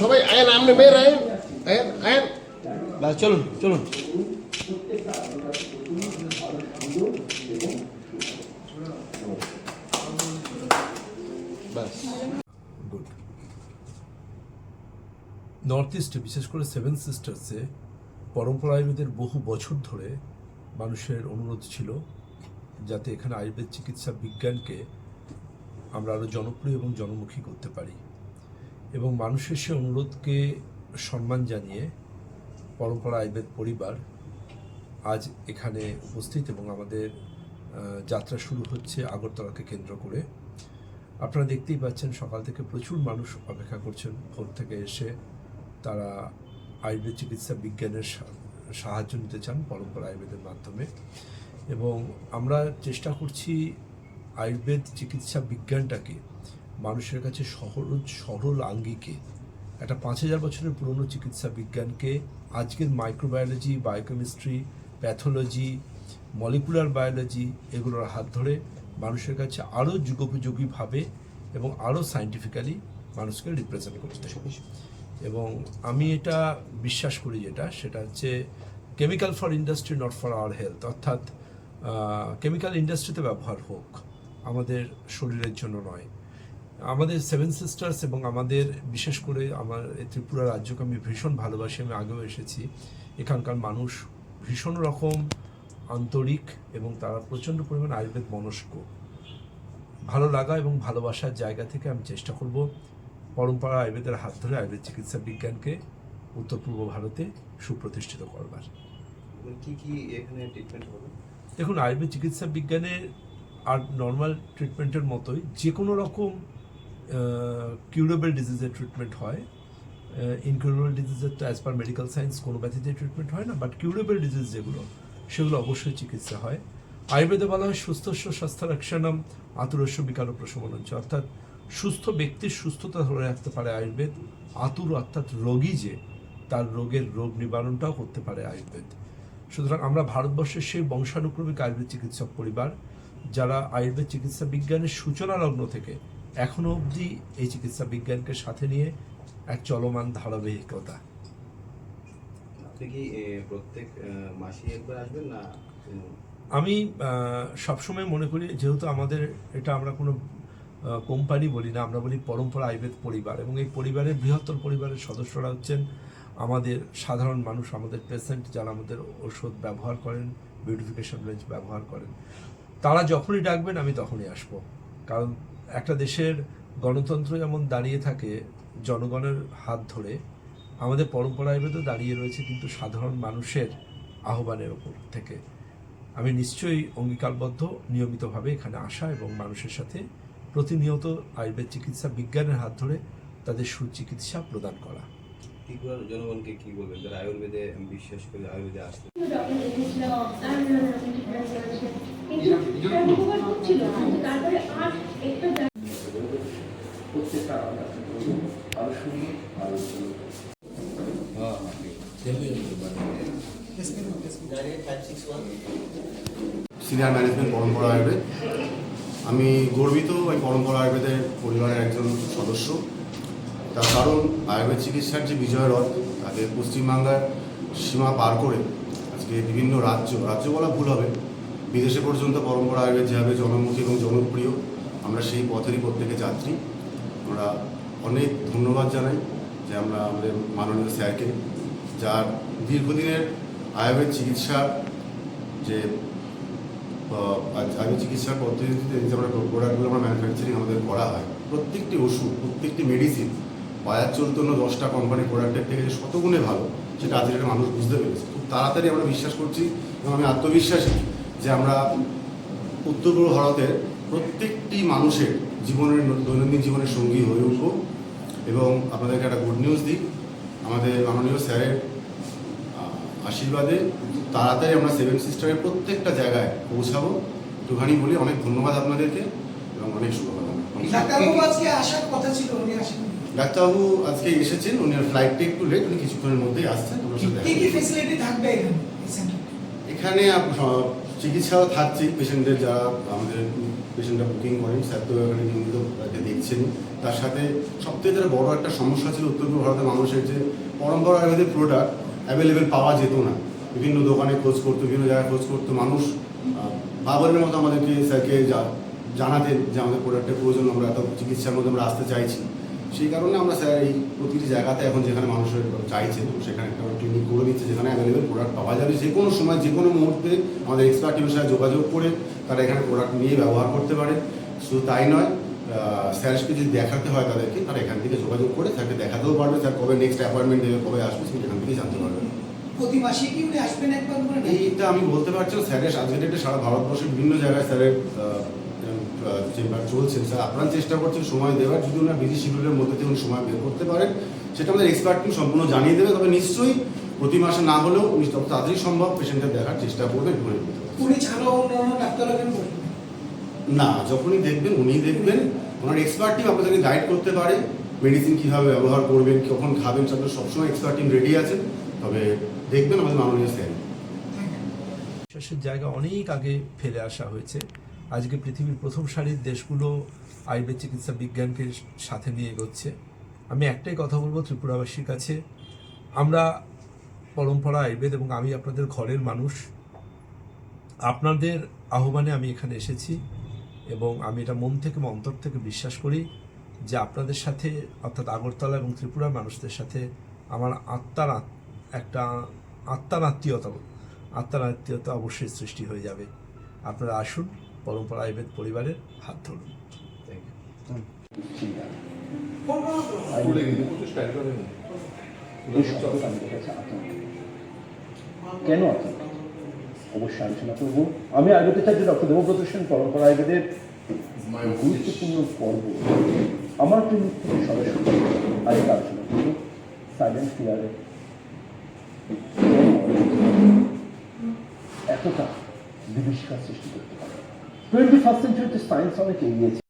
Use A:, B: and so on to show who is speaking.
A: সবাই আয়েন আপনি বের আয়েন আয়েন আয়েন বাস চলুন চলুন
B: নর্থ ইস্টে বিশেষ করে সেভেন সিস্টার্সে পরম্পরা বহু বছর ধরে মানুষের অনুরোধ ছিল যাতে এখানে আয়ুর্বেদ চিকিৎসা বিজ্ঞানকে আমরা আরও জনপ্রিয় এবং জনমুখী করতে পারি। এবং মানুষের সে অনুরোধকে সম্মান জানিয়ে পরম্পরা আয়ুর্বেদ পরিবার আজ এখানে উপস্থিত এবং আমাদের যাত্রা শুরু হচ্ছে আগরতলাকে কেন্দ্র করে। আপনারা দেখতেই পাচ্ছেন সকাল থেকে প্রচুর মানুষ অপেক্ষা করছেন। ভোর থেকে এসে তারা আয়ুর্বেদ চিকিৎসা বিজ্ঞানের সাহায্য নিতে চান পরম্পরা আয়ুর্বেদের মাধ্যমে। এবং আমরা চেষ্টা করছি আয়ুর্বেদ চিকিৎসা বিজ্ঞানটাকে মানুষের কাছে সহজ, সরল আঙ্গিকে, একটা পাঁচ হাজার বছরের পুরনো চিকিৎসা বিজ্ঞানকে, আজকের microbiology biochemistry pathology molecular biology এগুলোর হাত ধরে মানুষের কাছে আরও যুগোপযোগীভাবে এবং আরও সায়েন্টিফিক্যালি মানুষকে রিপ্রেজেন্ট করতে এবং আমি এটা বিশ্বাস করি যেটা, সেটা হচ্ছে chemical for industry not for our health অর্থাৎ কেমিক্যাল ইন্ডাস্ট্রিতে ব্যবহার হোক, আমাদের শরীরের জন্য নয়। আমাদের সেভেন সিস্টার্স এবং আমাদের, বিশেষ করে আমার ত্রিপুরা রাজ্যকে আমি ভীষণ ভালোবাসি, আমি আগেও এসেছি। এখানকার মানুষ ভীষণ রকম আন্তরিক এবং তারা প্রচণ্ড পরিমাণ আয়ুর্বেদ মনস্ক। ভালো লাগা এবং ভালোবাসার জায়গা থেকে আমি চেষ্টা করব পরম্পরা আয়ুর্বেদের হাত ধরে আয়ুর্বেদ চিকিৎসা বিজ্ঞানকে উত্তর পূর্ব ভারতে সুপ্রতিষ্ঠিত করবার।
C: কি কি এখানে ট্রিটমেন্ট হবে?
B: দেখুন আয়ুর্বেদ চিকিৎসা বিজ্ঞানের আর নর্মাল ট্রিটমেন্টের মতোই যে কোনো রকম কিউরেবল ডিজিজের ট্রিটমেন্ট হয়। ইনকিউরেবল ডিজিজের তো অ্যাজ পার মেডিকেল সায়েন্স কোনো ব্যাধিতে ট্রিটমেন্ট হয় না বাট কিউরেবল ডিজিজ যেগুলো সেগুলো অবশ্যই চিকিৎসা হয়। আয়ুর্বেদে বলা হয় সুস্থস্য স্বাস্থ্য রক্ষণম আতুরস্য বিকার প্রশমনঞ্চ অর্থাৎ সুস্থ ব্যক্তির সুস্থতা ধরে রাখতে পারে আয়ুর্বেদ। আতুর অর্থাৎ রোগী যে তার রোগের রোগ নিবারণটাও করতে পারে আয়ুর্বেদ। সুতরাং আমরা ভারতবর্ষের সেই বংশানুক্রমিক আয়ুর্বেদ চিকিৎসক পরিবার যারা আয়ুর্বেদ চিকিৎসা বিজ্ঞানের সূচনা লগ্ন থেকে এখনও অবধি এই চিকিৎসা বিজ্ঞানকে সাথে নিয়ে এক চলমান ধারাবাহিকতা।
C: আপনি কি প্রত্যেক মাসে একবার আসবেন না?
B: আমি সবসময় মনে করি যেহেতু আমাদের এটা আমরা কোনো কোম্পানি বলি না, আমরা বলি পরম্পরা আয়ুর্বেদ পরিবার। এবং এই পরিবারের বৃহত্তর পরিবারের সদস্যরা হচ্ছেন আমাদের সাধারণ মানুষ, আমাদের পেশেন্ট যারা আমাদের ওষুধ ব্যবহার করেন, বিউটিফিকেশন রেঞ্জ ব্যবহার করেন। তারা যখনই ডাকবেন, আমি তখনই আসব। কারণ একটা দেশের গণতন্ত্র যেমন দাঁড়িয়ে থাকে জনগণের হাত ধরে, আমাদের পরম্পরা আয়ুর্বেদও দাঁড়িয়ে রয়েছে কিন্তু সাধারণ মানুষের আহ্বানের ওপর থেকে। আমি নিশ্চয়ই অঙ্গীকারবদ্ধ, নিয়মিতভাবে এখানে আসা এবং মানুষের সাথে প্রতিনিয়ত আয়ুর্বেদ চিকিৎসা বিজ্ঞানের হাত ধরে তাদের সুচিকিৎসা প্রদান করা।
C: ত্রিপুরার জনগণকে কি বলবেন? যারা আয়ুর্বেদে বিশ্বাস করে আয়ুর্বেদে আসতে
D: প্রত্যেকটা আরও শুনি আরও
E: সিনিয়র ম্যানেজমেন্ট পরম্পরা আয়ুর্বেদ আমি গর্বিত ওই পরম্পরা আয়ুর্বেদের পরিবারের একজন সদস্য। তার কারণ আয়ুর্বেদ চিকিৎসার যে বিজয় রথ, তাকে পশ্চিমবাংলার সীমা পার করে আজকে বিভিন্ন রাজ্য রাজ্য বলা ভুল হবে, বিদেশে পর্যন্ত পরম্পরা আয়ুর্বেদ যেভাবে জনমুখী এবং জনপ্রিয়, আমরা সেই পথেরই প্রত্যেকে যাত্রী। আমরা অনেক ধন্যবাদ জানাই যে আমরা আমাদের মাননীয় স্যারকে, যার দীর্ঘদিনের আয়ুর্বেদ চিকিৎসার যে আয়ুর্বেদ চিকিৎসার পদ্ধতিতে যে আমরা প্রোডাক্টগুলো আমরা ম্যানুফ্যাকচারিং আমাদের করা হয়। প্রত্যেকটি ওষুধ, প্রত্যেকটি মেডিসিন বাজার চলতে অন্য দশটা কোম্পানির প্রোডাক্টের থেকে যে শতগুণে ভালো, সেটা আজকের মানুষ বুঝতে পেরেছে। খুব তাড়াতাড়ি আমরা বিশ্বাস করছি এবং আমি আত্মবিশ্বাসী যে আমরা উত্তর পূর্ব ভারতের প্রত্যেকটি মানুষের জীবনের দৈনন্দিন জীবনের সঙ্গী হয়ে উঠব। এবং আপনাদেরকে একটা গুড নিউজ দিই। আমাদের মাননীয় স্যারের আশীর্বাদে তাড়াতাড়ি আমরা সেভেন সিস্টারের প্রত্যেকটা জায়গায় পৌঁছাবো। একটুখানি বলি অনেক ধন্যবাদ আপনাদেরকে এবং অনেক শুভকামনা।
F: ডাক্তারবাবু আজকে
E: এসেছেন উনি ফ্লাইটটা একটু লেট উনি কিছুক্ষণের মধ্যেই আসছেন
F: এখানে
E: চিকিৎসাও থাকছে পেশেন্টদের যারা আমাদের পেশেন্টরা বুকিং করেন স্যার তো এখানে নিয়মিত তাকে দেখছেন। তার সাথে সবথেকে বড় একটা সমস্যা ছিল উত্তর পূর্ব ভারতের মানুষের যে পরম্পরা আয়ুর্বেদিক প্রোডাক্ট অ্যাভেলেবেল পাওয়া যেত না। বিভিন্ন দোকানে খোঁজ করতো, বিভিন্ন জায়গায় খোঁজ করতো মানুষ। বাবরের মতো আমাদেরকে স্যারকে জা- জানাতেন যে আমাদের প্রোডাক্টের প্রয়োজন, আমরা এত চিকিৎসার মধ্যে আমরা আসতে চাইছি। সেই কারণে আমরা স্যার এই প্রতিটি জায়গাতে এখন যেখানে মানুষের চাইছে সেখানে একটা ক্লিনিক করে দিচ্ছে যেখানে অ্যাভেলেবেল প্রোডাক্ট পাওয়া যাবে। যে কোনো সময়, যে কোনো মুহূর্তে আমাদের এক্সপার্ট টিমের সাথে যোগাযোগ করে তারা এখানে প্রোডাক্ট নিয়ে ব্যবহার করতে পারে। শুধু তাই নয় আহ, স্যারকে যদি দেখাতে হয় তাদেরকে তারা এখান থেকে যোগাযোগ করে স্যারকে দেখাতেও পারবে স্যার কবে নেক্সট অ্যাপয়েন্টমেন্ট দেবে কবে আসবে সেটা এখান থেকে জানতে পারবে।
F: প্রতি মাসে কি উনি আসবেন একবার করে?
E: এইটা আমি বলতে পারছি স্যারের আজকে ডেটে সারা ভারতবর্ষের বিভিন্ন জায়গায় স্যারের চেম্বার চলছে। স্যার আপনারা চেষ্টা করছেন সময় দেওয়ার যদি ওনার বিজি শিডিউলের মধ্যে দিয়ে উনি সময় বের করতে পারেন সেটা আমাদের এক্সপার্ট টিম সম্পূর্ণ জানিয়ে দেবে। তবে নিশ্চয়ই প্রতি মাসে না হলেও উনি তাড়াতাড়ি সম্ভব পেশেন্টের দেখার চেষ্টা করবেন
F: উনি ছাড়াও অন্যান্য ডাক্তাররা কেন
E: না, যখনই দেখবেন, উনিই দেখবেন, ওনার এক্সপার্ট টিম আপনাদেরকে গাইড করতে পারে মেডিসিন কীভাবে ব্যবহার করবেন, কখন খাবেন, সেটা সবসময় এক্সপার্ট টিম রেডি আছে, তবে দেখবেন আমাদের মাননীয় স্যার
B: বিশ্বাসের জায়গা অনেক আগে ফেলে আসা হয়েছে। আজকে পৃথিবীর প্রথম সারির দেশগুলো আয়ুর্বেদ চিকিৎসা বিজ্ঞানকে সাথে নিয়ে এগোচ্ছে। আমি একটাই কথা বলব ত্রিপুরাবাসীর কাছে। আমরা পরম্পরা আয়ুর্বেদ এবং আমি আপনাদের ঘরের মানুষ। আপনাদের আহ্বানে আমি এখানে এসেছি। এবং আমি এটা মন থেকে অন্তর থেকে বিশ্বাস করি যে আপনাদের সাথে, অর্থাৎ আগরতলা এবং ত্রিপুরার মানুষদের সাথে আমার আত্মার আত- একটা আত্মার আত্মীয়তা আত্মার আত্মীয়তা অবশ্যই সৃষ্টি হয়ে যাবে। আপনারা আসুন, পরম্পরা আয়ুর্বেদ পরিবারের হাত ধরুন।
F: কোন
D: আতঙ্ক অবশ্যই আলোচনা করব। আমি আয়ুর্বেদের চাই যে ডক্টর দেবব্রত সেন পরম্পরা আয়ুর্বেদের গুরুত্বপূর্ণ পর্ব। আমার থেকে সরাসরি আজকে আলোচনা করব। সাইলেন্ট এতটা বিভীষিকার সৃষ্টি করতে পারে। টোয়েন্টি ফার্স্ট সেঞ্চুরিতে সায়েন্স অনেক এগিয়েছে।